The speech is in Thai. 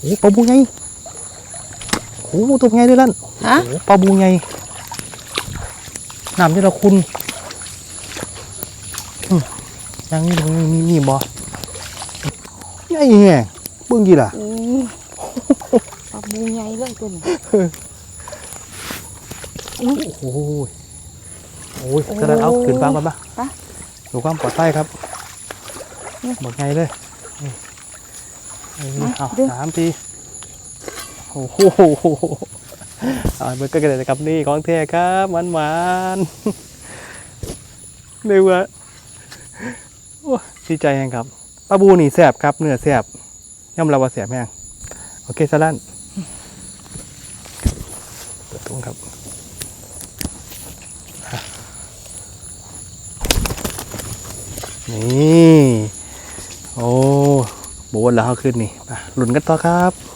โอ้ปลาบูไงโอ้ตัวไงด้วยลั่นฮะโอ้ปลาบูไงน้ำที่เราคุณอืมยังนี่มีมีมีบ่ไงไงเบิ่งกี่ล่ะอือปลาบูใหญ่เลยตัวนี้โอ้โหโอ้ยกระดานเอาขึ้นฟังมาปะไปดูความปลอดภัยครับนี่บอกไงเลยนี่นี่มา เอาดึงสามทีโอ้โหเอาเบอร์เกอร์กันเลยนะครับนี่ของแท้ครับหวานหวานๆเนื้อโอ้ดีใจแฮงครับปลาบูนี่แสบครับเนื้อแสบย่อมรับว่าแสบแฮงโอเคสลั่นเปิดตุ้งครับนี่ โบนแล้วเขาขึ้นนี่ไปหลุนกันต่อครับ